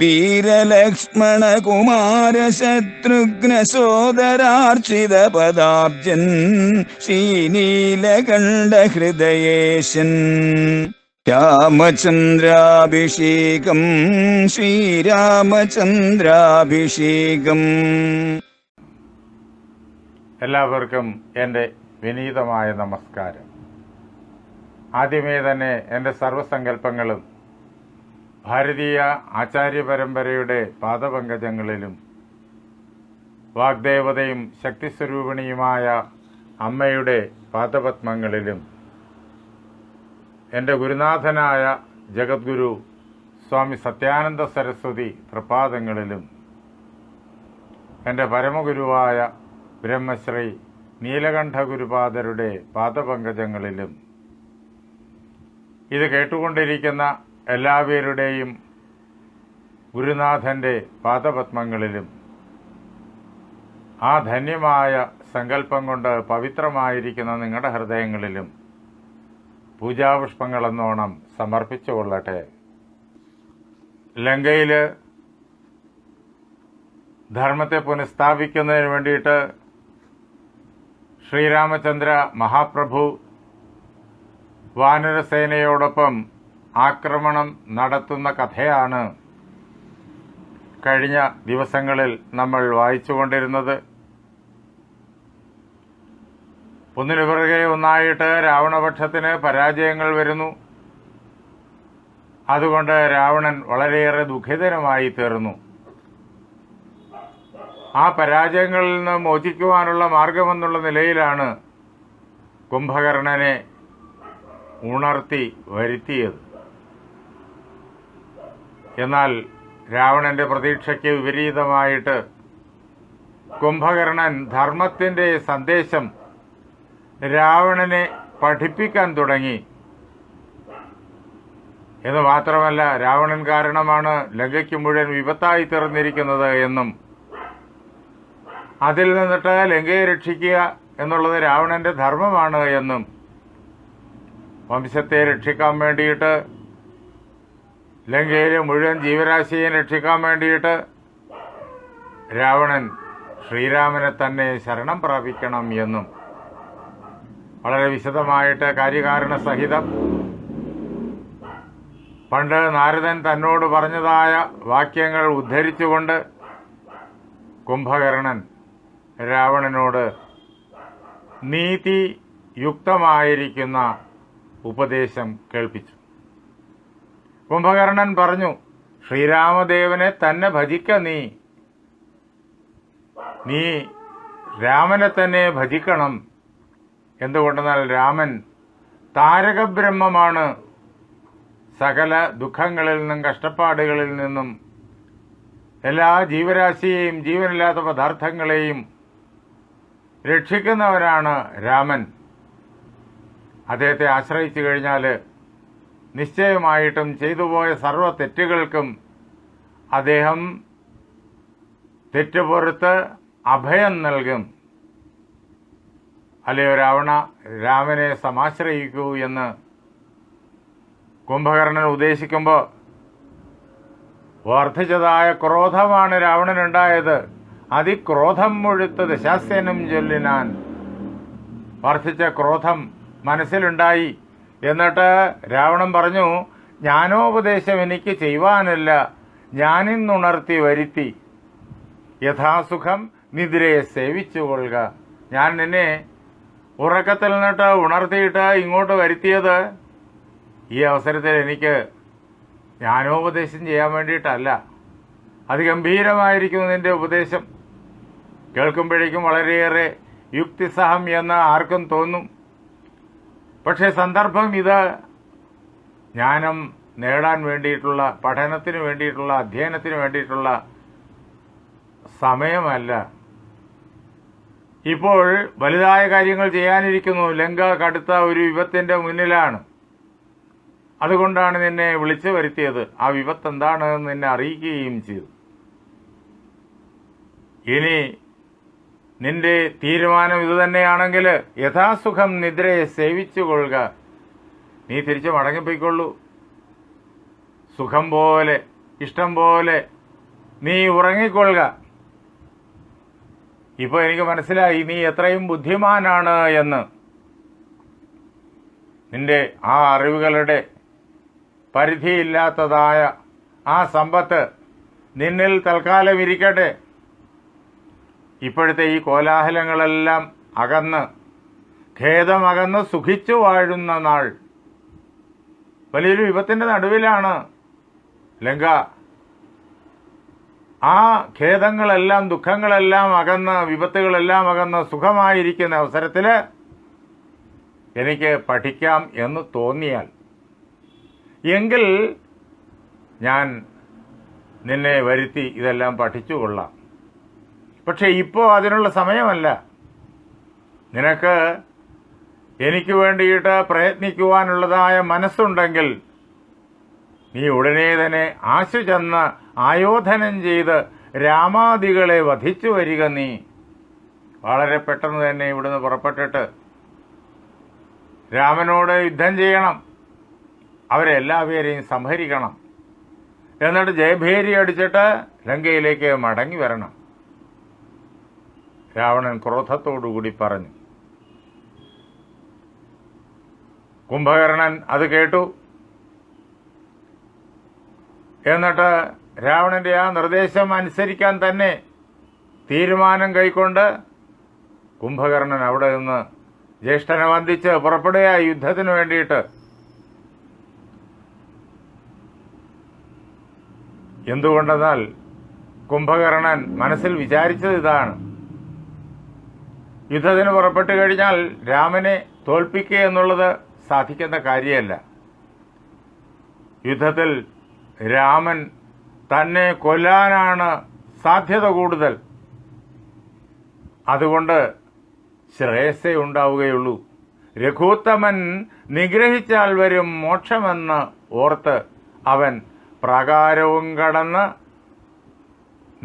വീരലക്ഷ്മണ കുമാര ശത്രുഘ്ന സോദരാർച്ചിത പദാബ്ജൻ ശ്രീനീലകണ്ഠ ഹൃദയേശൻ രാമചന്ദ്രാഭിഷേകം ശ്രീരാമചന്ദ്രാഭിഷേകം. എല്ലാവർക്കും എന്റെ വിനീതമായ നമസ്കാരം. ആദ്യമേ തന്നെ എന്റെ സർവസങ്കല്പങ്ങളും ഭാരതീയ ആചാര്യ പരമ്പരയുടെ പാദപങ്കജങ്ങളിലും വാഗ്ദേവതയും ശക്തിസ്വരൂപിണിയുമായ അമ്മയുടെ പാദപത്മങ്ങളിലും എന്റെ ഗുരുനാഥനായ ജഗദ്ഗുരു സ്വാമി സത്യാനന്ദ സരസ്വതി പ്രഭാതങ്ങളിലും എന്റെ പരമഗുരുവായ ബ്രഹ്മശ്രീ നീലകണ്ഠ ഗുരുപാദരുടെ പാദപങ്കജങ്ങളിലും ഇത് കേട്ടുകൊണ്ടിരിക്കുന്ന എല്ലാവരുടെയും ഗുരുനാഥന്റെ പാദപത്മങ്ങളിലും ആ ധന്യമായ സങ്കല്പം കൊണ്ട് പവിത്രമായിരിക്കുന്ന നിങ്ങളുടെ ഹൃദയങ്ങളിലും പൂജാപുഷ്പങ്ങളെന്നോണം സമർപ്പിച്ചുകൊള്ളട്ടെ ലങ്കയിൽ ധർമ്മത്തെ പുനഃസ്ഥാപിക്കുന്നതിന് വേണ്ടിയിട്ട് ശ്രീരാമചന്ദ്ര മഹാപ്രഭു വാനരസേനയോടൊപ്പം ആക്രമണം നടത്തുന്ന കഥയാണ് കഴിഞ്ഞ ദിവസങ്ങളിൽ നമ്മൾ വായിച്ചുകൊണ്ടിരുന്നത്. ഒന്നിനു പിറകെ ഒന്നായിട്ട് രാവണപക്ഷത്തിന് പരാജയങ്ങൾ വരുന്നു. അതുകൊണ്ട് രാവണൻ വളരെയേറെ ദുഃഖിതനുമായി തീർന്നു. ആ പരാജയങ്ങളിൽ നിന്ന് മോചിക്കുവാനുള്ള മാർഗമെന്നുള്ള നിലയിലാണ് കുംഭകർണനെ ഉണർത്തി വരുത്തിയത്. എന്നാൽ രാവണന്റെ പ്രതീക്ഷയ്ക്ക് വിപരീതമായിട്ട് കുംഭകർണൻ ധർമ്മത്തിന്റെ സന്ദേശം രാവണനെ പഠിപ്പിക്കാൻ തുടങ്ങി. എന്ന് മാത്രമല്ല രാവണൻ കാരണമാണ് ലങ്കയ്ക്ക് മുഴുവൻ വിപത്തായി തീർന്നിരിക്കുന്നത് എന്നും. അതിൽ നിന്നിട്ട് ലങ്കയെ രക്ഷിക്കുക എന്നുള്ളത് രാവണന്റെ ധർമ്മമാണ് എന്നും. വംശത്തെ രക്ഷിക്കാൻ വേണ്ടിയിട്ട് ലങ്കയിലെ മുഴുവൻ ജീവരാശിയെ രക്ഷിക്കാൻ വേണ്ടിയിട്ട് രാവണൻ ശ്രീരാമനെ തന്നെ ശരണം പ്രാപിക്കണം എന്നും വളരെ വിശദമായിട്ട് കാര്യകാരണ സഹിതം പണ്ട് നാരദൻ തന്നോട് പറഞ്ഞതായ വാക്യങ്ങൾ ഉദ്ധരിച്ചുകൊണ്ട് കുംഭകർണൻ രാവണനോട് നീതി യുക്തമായിരിക്കുന്ന ഉപദേശം കേൾപ്പിച്ചു. കുംഭകർണൻ പറഞ്ഞു ശ്രീരാമദേവനെ തന്നെ ഭജിക്ക നീ. നീ രാമനെ തന്നെ ഭജിക്കണം. എന്തുകൊണ്ടെന്നാൽ രാമൻ താരകബ്രഹ്മമാണ്. സകല ദുഃഖങ്ങളിൽ നിന്നും കഷ്ടപ്പാടുകളിൽ നിന്നും എല്ലാ ജീവരാശിയെയും ജീവനില്ലാത്ത പദാർത്ഥങ്ങളെയും രക്ഷിക്കുന്നവനാണ് രാമൻ. അദ്ദേഹത്തെ ആശ്രയിച്ചു കഴിഞ്ഞാൽ നിശ്ചയമായിട്ടും ചെയ്തുപോയ സർവ തെറ്റുകൾക്കും അദ്ദേഹം തെറ്റുപുറത്ത് അഭയം നൽകും. അല്ലയോ രാവണ രാമനെ സമാശ്രയിക്കൂ എന്ന് കുംഭകർണൻ ഉദ്ദേശിക്കുമ്പോൾ വർദ്ധിച്ചതായ ക്രോധമാണ് രാവണനുണ്ടായത്. അതിക്രോധം മുഴുത്ത ദശാസ്യനും ചൊല്ലിനാൻ വർദ്ധിച്ച ക്രോധം മനസ്സിലുണ്ടായി. എന്നിട്ട് രാവണൻ പറഞ്ഞു ജ്ഞാനോപദേശം എനിക്ക് ചെയ്യുവാനല്ല. ഞാനിന്നുണർത്തി വരുത്തി. യഥാസുഖം നിദ്രയെ സേവിച്ചു കൊള്ളുക. ഞാൻ നിന്നെ ഉറക്കത്തിൽ നിന്നിട്ട് ഉണർത്തിയിട്ട് ഇങ്ങോട്ട് വരുത്തിയത് ഈ അവസരത്തിൽ എനിക്ക് ജ്ഞാനോപദേശം ചെയ്യാൻ വേണ്ടിയിട്ടല്ല. അതിഗംഭീരമായിരിക്കുന്നു നിന്റെ ഉപദേശം. കേൾക്കുമ്പോഴേക്കും വളരെയേറെ യുക്തിസഹം എന്ന് ആർക്കും തോന്നും. പക്ഷേ സന്ദർഭം ഇത് ജ്ഞാനം നേടാൻ വേണ്ടിയിട്ടുള്ള പഠനത്തിന് വേണ്ടിയിട്ടുള്ള അധ്യയനത്തിന് വേണ്ടിയിട്ടുള്ള സമയമല്ല. ഇപ്പോൾ വലുതായ കാര്യങ്ങൾ ചെയ്യാനിരിക്കുന്നു. ലങ്ക കടുത്ത ഒരു വിപത്തിന്റെ മുന്നിലാണ്. അതുകൊണ്ടാണ് നിന്നെ വിളിച്ചു വരുത്തിയത്. ആ വിപത്ത് എന്താണെന്ന് നിന്നെ അറിയിക്കുകയും ചെയ്തു. ഇനി നിന്റെ തീരുമാനം ഇതുതന്നെയാണെങ്കിൽ യഥാസുഖം നിദ്രയെ സേവിച്ചു കൊള്ളുക നീ തിരിച്ചു മടങ്ങിപ്പോയിക്കൊള്ളൂ സുഖം പോലെ ഇഷ്ടം പോലെ നീ ഉറങ്ങിക്കൊള്ളുക. ഇപ്പോൾ എനിക്ക് മനസ്സിലായി നീ എത്രയും ബുദ്ധിമാനാണ് എന്ന്. നിന്റെ ആ അറിവുകളുടെ പരിധിയില്ലാത്തതായ ആ സമ്പത്ത് നിന്നിൽ തൽക്കാലം ഇരിക്കട്ടെ. ഇപ്പോഴത്തെ ഈ കോലാഹലങ്ങളെല്ലാം അകന്ന് ഖേദമകന്ന് സുഖിച്ചു വാഴുന്ന നാൾ. വലിയൊരു വിപത്തിന്റെ നടുവിലാണ്. ലങ്ക ആ ഖേദങ്ങളെല്ലാം ദുഃഖങ്ങളെല്ലാം അകന്ന് വിപത്തുകളെല്ലാം അകന്ന് സുഖമായിരിക്കുന്ന അവസരത്തിൽ എനിക്ക് പഠിക്കാം എന്ന് തോന്നിയാൽ എങ്കിൽ ഞാൻ നിന്നെ വരുത്തി ഇതെല്ലാം പഠിച്ചുകൊള്ളാം പക്ഷെ ഇപ്പോൾ അതിനുള്ള സമയമല്ല. നിനക്ക് എനിക്ക് വേണ്ടിയിട്ട് പ്രയത്നിക്കുവാനുള്ളതായ മനസ്സുണ്ടെങ്കിൽ നീ ഉടനെ തന്നെ ആശു ചെന്ന് ആയോധനം ചെയ്ത് രാമാദികളെ വധിച്ചു വരിക നീ. വളരെ പെട്ടെന്ന് തന്നെ ഇവിടുന്ന് പുറപ്പെട്ടിട്ട് രാമനോട് യുദ്ധം ചെയ്യണം. അവരെല്ലാവരെയും സംഹരിക്കണം. എന്നിട്ട് ജയഭേരി അടിച്ചിട്ട് ലങ്കയിലേക്ക് മടങ്ങി വരണം. രാവണൻ ക്രോധത്തോടുകൂടി പറഞ്ഞു. കുംഭകർണൻ അത് കേട്ടു. എന്നിട്ട് രാവണന്റെ ആ നിർദ്ദേശം അനുസരിക്കാൻ തന്നെ തീരുമാനം കൈക്കൊണ്ട് കുംഭകർണൻ അവിടെ നിന്ന് ജ്യേഷ്ഠനെ വന്ദിച്ച് പുറപ്പെടുക യുദ്ധത്തിന് വേണ്ടിയിട്ട്. എന്തുകൊണ്ടെന്നാൽ കുംഭകർണൻ മനസ്സിൽ വിചാരിച്ചത് ഇതാണ്. യുദ്ധത്തിന് പുറപ്പെട്ടു കഴിഞ്ഞാൽ രാമനെ തോൽപ്പിക്കുക എന്നുള്ളത് സാധിക്കുന്ന കാര്യമല്ല. യുദ്ധത്തിൽ രാമൻ തന്നെ കൊല്ലാനാണ് സാധ്യത കൂടുതൽ. അതുകൊണ്ട് ശ്രേയസ്സേ ഉണ്ടാവുകയുള്ളൂ. രഘുത്തമൻ നിഗ്രഹിച്ചാൽ വരും മോക്ഷമെന്ന് ഓർത്ത് അവൻ പ്രാകാരവും കടന്ന്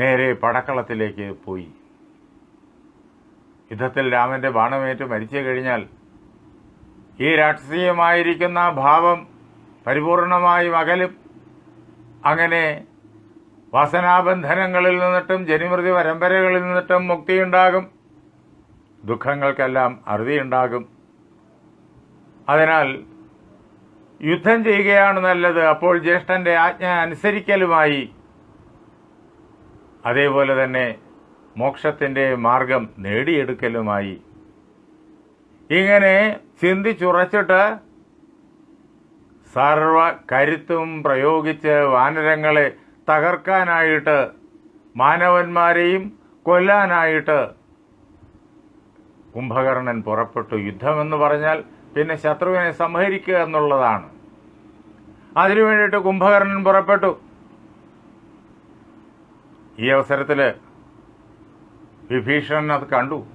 നേരെ പടക്കളത്തിലേക്ക് പോയി. യുദ്ധത്തിൽ രാമന്റെ ബാണമേറ്റ് മരിച്ചു കഴിഞ്ഞാൽ ഈ രാക്ഷസീയമായിരിക്കുന്ന ഭാവം പരിപൂർണമായും അകലും. അങ്ങനെ വാസനാബന്ധനങ്ങളിൽ നിന്നിട്ടും ജനിമൃതി പരമ്പരകളിൽ നിന്നിട്ടും മുക്തിയുണ്ടാകും. ദുഃഖങ്ങൾക്കെല്ലാം അറുതിയുണ്ടാകും. അതിനാൽ യുദ്ധം ചെയ്യുകയാണ് നല്ലത്. അപ്പോൾ ജ്യേഷ്ഠന്റെ ആജ്ഞ അനുസരിക്കലുമായി അതേപോലെ തന്നെ മോക്ഷത്തിന്റെ മാർഗം നേടിയെടുക്കലുമായി. ഇങ്ങനെ ചിന്തിച്ചുറച്ചിട്ട് സർവ കരുത്തും പ്രയോഗിച്ച് വാനരങ്ങളെ തകർക്കാനായിട്ട് മാനവന്മാരെയും കൊല്ലാനായിട്ട് കുംഭകർണൻ പുറപ്പെട്ടു. യുദ്ധമെന്ന് പറഞ്ഞാൽ പിന്നെ ശത്രുവിനെ സംഹരിക്കുക എന്നുള്ളതാണ്. അതിനു വേണ്ടിയിട്ട് കുംഭകർണൻ പുറപ്പെട്ടു. ഈ അവസരത്തിൽ വിഭീഷണൻ അത് കണ്ടു.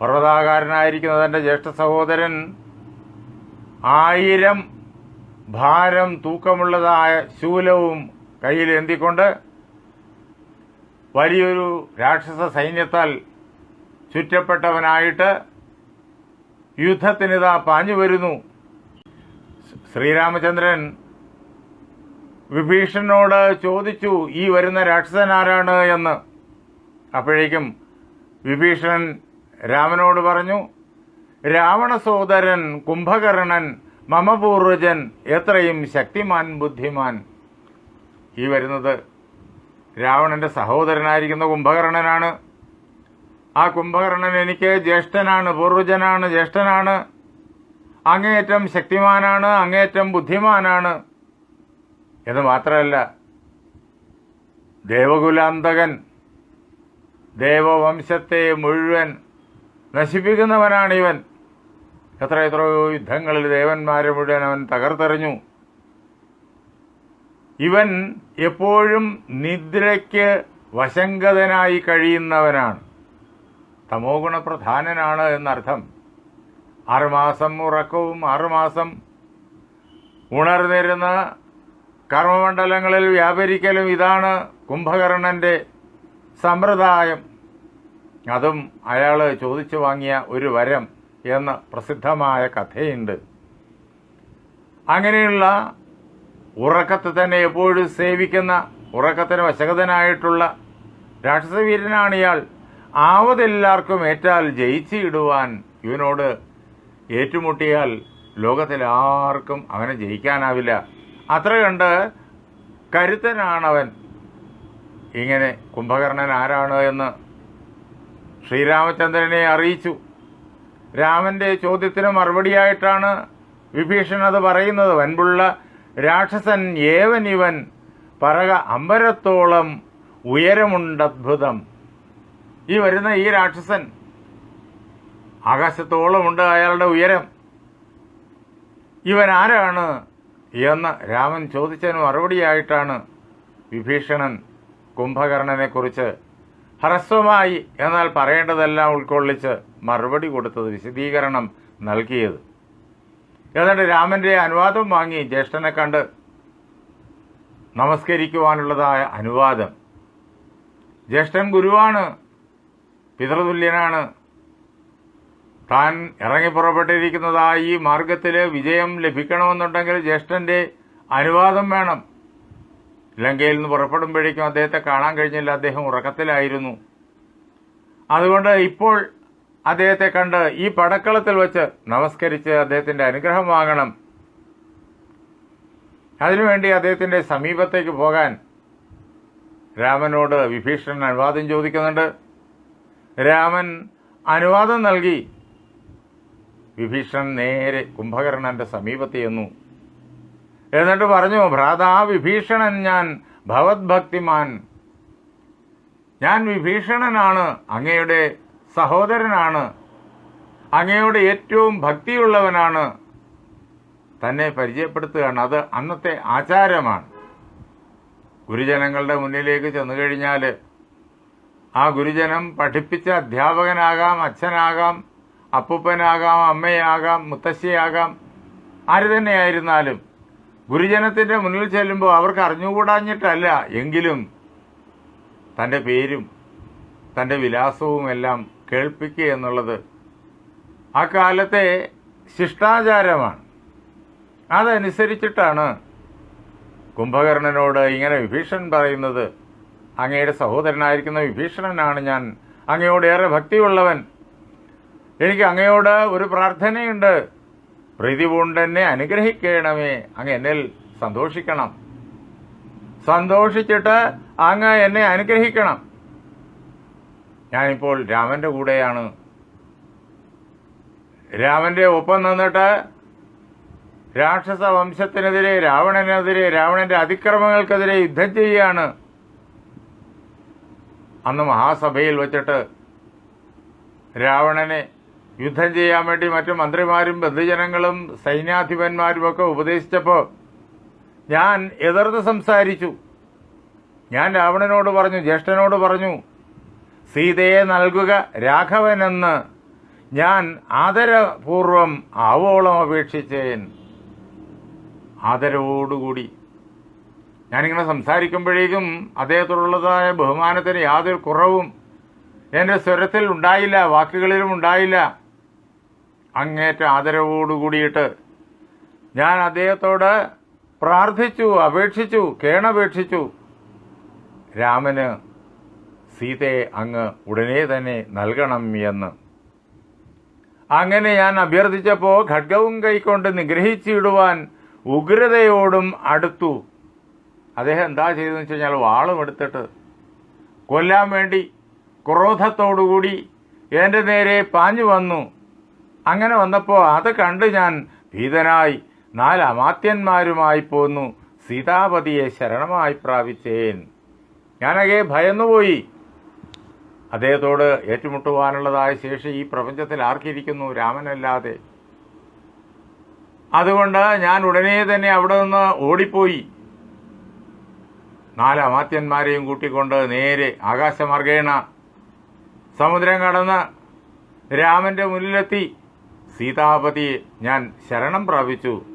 പർവതാകാരനായിരിക്കുന്ന തന്റെ ജ്യേഷ്ഠ സഹോദരൻ ആയിരം ഭാരം തൂക്കമുള്ളതായ ശൂലവും കയ്യിൽ എന്തിക്കൊണ്ട് വലിയൊരു രാക്ഷസ സൈന്യത്താൽ ചുറ്റപ്പെട്ടവനായിട്ട് യുദ്ധത്തിനിതാ പാഞ്ഞു വരുന്നു. ശ്രീരാമചന്ദ്രൻ വിഭീഷണനോട് ചോദിച്ചു ഈ വരുന്ന രാക്ഷസൻ ആരാണ്? എന്ന്. അപ്പോഴേക്കും വിഭീഷണൻ രാമനോട് പറഞ്ഞു രാവണ സോദരൻ കുംഭകർണൻ മമപൂർവജൻ എത്രയും ശക്തിമാൻ ബുദ്ധിമാൻ. ഈ വരുന്നത് രാവണന്റെ സഹോദരനായിരിക്കുന്ന കുംഭകർണനാണ്. ആ കുംഭകർണൻ എനിക്ക് ജ്യേഷ്ഠനാണ് പൂർവജനാണ് ജ്യേഷ്ഠനാണ്. അങ്ങേയറ്റം ശക്തിമാനാണ് അങ്ങേയറ്റം ബുദ്ധിമാനാണ്. എന്ന് മാത്രമല്ല ദേവകുലാന്തകൻ ദേവവംശത്തെ മുഴുവൻ നശിപ്പിക്കുന്നവനാണ് ഇവൻ. എത്ര എത്രയോ യുദ്ധങ്ങളിൽ ദേവന്മാരെ മുഴുവൻ അവൻ തകർത്തെറിഞ്ഞു. ഇവൻ എപ്പോഴും നിദ്രയ്ക്ക് വശങ്കതനായി കഴിയുന്നവനാണ്. തമോ ഗുണപ്രധാനനാണ് എന്നർത്ഥം. ആറുമാസം ഉറക്കവും ആറുമാസം ഉണർന്നിരുന്ന് കർമ്മമണ്ഡലങ്ങളിൽ വ്യാപരിക്കലും ഇതാണ് കുംഭകർണന്റെ സമ്പ്രദായം. അതും അയാൾ ചോദിച്ചു വാങ്ങിയ ഒരു വരം എന്ന പ്രസിദ്ധമായ കഥയുണ്ട്. അങ്ങനെയുള്ള ഉറക്കത്തെ തന്നെ എപ്പോഴും സേവിക്കുന്ന ഉറക്കത്തിന് വശകതനായിട്ടുള്ള രാക്ഷസവീരനാണ് ഇയാൾ. ആവതെല്ലാവർക്കും ഏറ്റാൽ ജയിച്ചിടുവാൻ ഇവനോട് ഏറ്റുമുട്ടിയാൽ ലോകത്തിൽ ആർക്കും അവനെ ജയിക്കാനാവില്ല. അത്ര കണ്ട് കരുത്തനാണവൻ. ഇങ്ങനെ കുംഭകർണൻ ആരാണ് എന്ന് ശ്രീരാമചന്ദ്രനെ അറിയിച്ചു. രാമന്റെ ചോദ്യത്തിന് മറുപടിയായിട്ടാണ് വിഭീഷൺ അത് പറയുന്നത്. വൻപുള്ള രാക്ഷസൻ ഏവൻ ഇവൻ പറക അമ്പരത്തോളം ഉയരമുണ്ടദ്ഭുതം. ഈ വരുന്ന ഈ രാക്ഷസൻ ആകാശത്തോളമുണ്ട് അയാളുടെ ഉയരം. ഇവൻ ആരാണ് എന്ന് രാമൻ ചോദിച്ചതിന് മറുപടിയായിട്ടാണ് വിഭീഷണൻ കുംഭകർണനെ കുറിച്ച് ഹ്രസ്വമായി എന്നാൽ പറയേണ്ടതെല്ലാം ഉൾക്കൊള്ളിച്ച് മറുപടി കൊടുത്തത് വിശദീകരണം നൽകിയത്. എന്നിട്ട് രാമന്റെ അനുവാദം വാങ്ങി ജ്യേഷ്ഠനെ കണ്ട് നമസ്കരിക്കുവാനുള്ളതായ അനുവാദം. ജ്യേഷ്ഠൻ ഗുരുവാണ് പിതൃതുല്യനാണ്. താൻ ഇറങ്ങി പുറപ്പെട്ടിരിക്കുന്നതായി ഈ മാർഗത്തിൽ വിജയം ലഭിക്കണമെന്നുണ്ടെങ്കിൽ ജ്യേഷ്ഠന്റെ അനുവാദം വേണം. ലങ്കയിൽ നിന്ന് പുറപ്പെടുമ്പോഴേക്കും അദ്ദേഹത്തെ കാണാൻ കഴിഞ്ഞില്ല. അദ്ദേഹം ഉറക്കത്തിലായിരുന്നു. അതുകൊണ്ട് ഇപ്പോൾ അദ്ദേഹത്തെ കണ്ട് ഈ പടക്കളത്തിൽ വെച്ച് നമസ്കരിച്ച് അദ്ദേഹത്തിന്റെ അനുഗ്രഹം വാങ്ങണം. അതിനുവേണ്ടി അദ്ദേഹത്തിന്റെ സമീപത്തേക്ക് പോകാൻ രാമനോട് വിഭീഷണൻ അനുവാദം ചോദിക്കുന്നുണ്ട്. രാമൻ അനുവാദം നൽകി. വിഭീഷണൻ നേരെ കുംഭകർണന്റെ സമീപത്ത് എന്നിട്ട് പറഞ്ഞു ഭ്രാതാ വിഭീഷണൻ ഞാൻ ഭവത്ഭക്തിമാൻ ഞാൻ വിഭീഷണനാണ് അങ്ങയുടെ സഹോദരനാണ് അങ്ങയുടെ ഏറ്റവും ഭക്തിയുള്ളവനാണ്. തന്നെ പരിചയപ്പെടുത്തുകയാണ് അത് അന്നത്തെ ആചാരമാണ്. ഗുരുജനങ്ങളുടെ മുന്നിലേക്ക് ചെന്നു കഴിഞ്ഞാൽ ആ ഗുരുജനം പഠിപ്പിച്ച അധ്യാപകനാകാം അച്ഛനാകാം അപ്പൂപ്പനാകാം അമ്മയാകാം മുത്തശ്ശിയാകാം ആര് തന്നെയായിരുന്നാലും ഗുരുജനത്തിന്റെ മുന്നിൽ ചെല്ലുമ്പോൾ അവർക്ക് അറിഞ്ഞുകൂടാഞ്ഞിട്ടല്ല എങ്കിലും തന്റെ പേരും തന്റെ വിലാസവും എല്ലാം കേൾപ്പിക്കുക എന്നുള്ളത് ആ കാലത്തെ ശിഷ്ടാചാരമാണ്. അതനുസരിച്ചിട്ടാണ് കുംഭകർണനോട് ഇങ്ങനെ വിഭീഷണൻ പറയുന്നത്. അങ്ങയുടെ സഹോദരനായിരിക്കുന്ന വിഭീഷണനാണ് ഞാൻ. അങ്ങയോട് ഏറെ ഭക്തിയുള്ളവൻ. എനിക്ക് അങ്ങയോട് ഒരു പ്രാർത്ഥനയുണ്ട്. പ്രീതി പൂണ്ടെന്നെ അനുഗ്രഹിക്കണമേ. അങ്ങ് എന്നിൽ സന്തോഷിക്കണം. സന്തോഷിച്ചിട്ട് അങ്ങ് എന്നെ അനുഗ്രഹിക്കണം. ഞാനിപ്പോൾ രാമന്റെ കൂടെയാണ്. രാമന്റെ ഒപ്പം നിന്നിട്ട് രാക്ഷസ വംശത്തിനെതിരെ രാവണനെതിരെ രാവണന്റെ അതിക്രമങ്ങൾക്കെതിരെ യുദ്ധം ചെയ്യുകയാണ്. അന്ന് മഹാസഭയിൽ വച്ചിട്ട് രാവണനെ യുദ്ധം ചെയ്യാൻ വേണ്ടി മറ്റു മന്ത്രിമാരും ബന്ധുജനങ്ങളും സൈന്യാധിപന്മാരും ഒക്കെ ഉപദേശിച്ചപ്പോൾ ഞാൻ എതിർത്ത് സംസാരിച്ചു. ഞാൻ രാവണനോട് പറഞ്ഞു ജ്യേഷ്ഠനോട് പറഞ്ഞു സീതയെ നൽകുക രാഘവനെന്ന് ഞാൻ ആദരപൂർവം ആവോളം അപേക്ഷിച്ചേൻ. ആദരവോടുകൂടി. ഞാനിങ്ങനെ സംസാരിക്കുമ്പോഴേക്കും അദ്ദേഹത്തോടുള്ളതായ ബഹുമാനത്തിന് യാതൊരു കുറവും എന്റെ സ്വരത്തിൽ ഉണ്ടായില്ല വാക്കുകളിലും ഉണ്ടായില്ല. അങ്ങേറ്റ ആദരവോടുകൂടിയിട്ട് ഞാൻ അദ്ദേഹത്തോട് പ്രാർത്ഥിച്ചു അപേക്ഷിച്ചു കേണപേക്ഷിച്ചു. രാമന് സീതയെ അങ്ങ് ഉടനെ തന്നെ നൽകണം എന്ന്. അങ്ങനെ ഞാൻ അഭ്യർത്ഥിച്ചപ്പോൾ ഖഡ്ഗവും കൈക്കൊണ്ട് നിഗ്രഹിച്ചിടുവാൻ ഉഗ്രതയോടും അടുത്തു. അദ്ദേഹം എന്താ ചെയ്തതെന്ന് വെച്ച് കഴിഞ്ഞാൽ വാളും എടുത്തിട്ട് കൊല്ലാൻ വേണ്ടി ക്രോധത്തോടുകൂടി എന്റെ നേരെ പാഞ്ഞു വന്നു. അങ്ങനെ വന്നപ്പോൾ അത് കണ്ട് ഞാൻ ഭീതനായി. നാല് അമാത്യന്മാരുമായി പോന്നു. സീതാപതിയെ ശരണമായി പ്രാപിച്ചേൻ. ഞാനകെ ഭയന്നുപോയി. അദ്ദേഹത്തോട് ഏറ്റുമുട്ടുവാനുള്ളതായ ശേഷി ഈ പ്രപഞ്ചത്തിൽ ആർക്കിരിക്കുന്നു? രാമനല്ലാതെ. അതുകൊണ്ട് ഞാൻ ഉടനെ തന്നെ അവിടെ നിന്ന് ഓടിപ്പോയി. നാല് അമാത്യന്മാരെയും കൂട്ടിക്കൊണ്ട് നേരെ ആകാശമാർഗേണ സമുദ്രം കടന്ന് രാമന്റെ മുന്നിലെത്തി. സീതാപതിയെ ഞാൻ ശരണം പ്രാപിച്ചു.